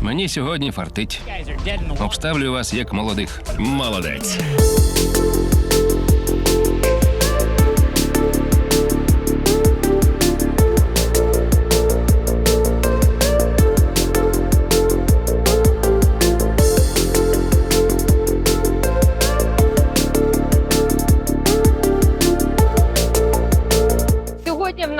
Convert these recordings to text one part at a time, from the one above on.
Мені сьогодні фартить. Обставлю вас як молодих. Молодець.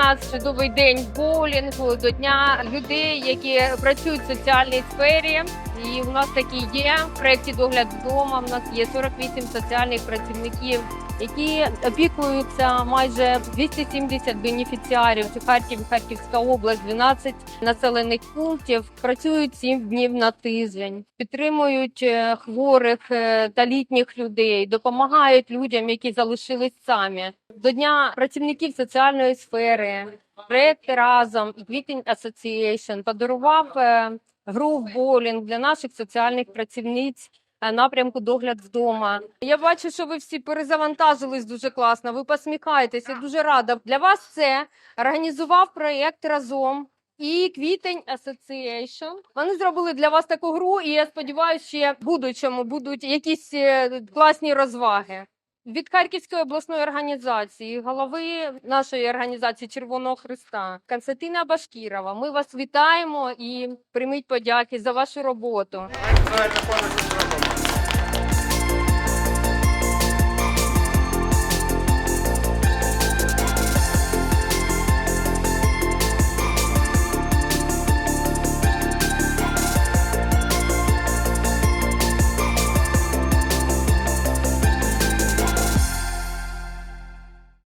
Нас чудовий день боулінгу до дня людей, які працюють в соціальній сфері. І у нас такі є в проєкті догляд вдома. У нас є 48 соціальних працівників, які опікуються майже 270 бенефіціарів. Харків, Харківська область, 12 населених пунктів. Працюють 7 днів на тиждень, підтримують е, хворих е, та літніх людей, допомагають людям, які залишились самі. До дня працівників соціальної сфери проєкт разом і Квітень Association подарував е, гру в боулінг для наших соціальних працівниць. е, Напрямку догляд вдома. Я бачу, що ви всі перезавантажились дуже класно. Ви посміхаєтесь. Я дуже рада. Для вас це організував проєкт разом і Квітень Association. Вони зробили для вас таку гру, і я сподіваюся, ще в будучому будуть якісь е, класні розваги. Від Харківської обласної організації, голови нашої організації Червоного Христа Константина Башкірова. Ми вас вітаємо і прийміть подяки за вашу роботу.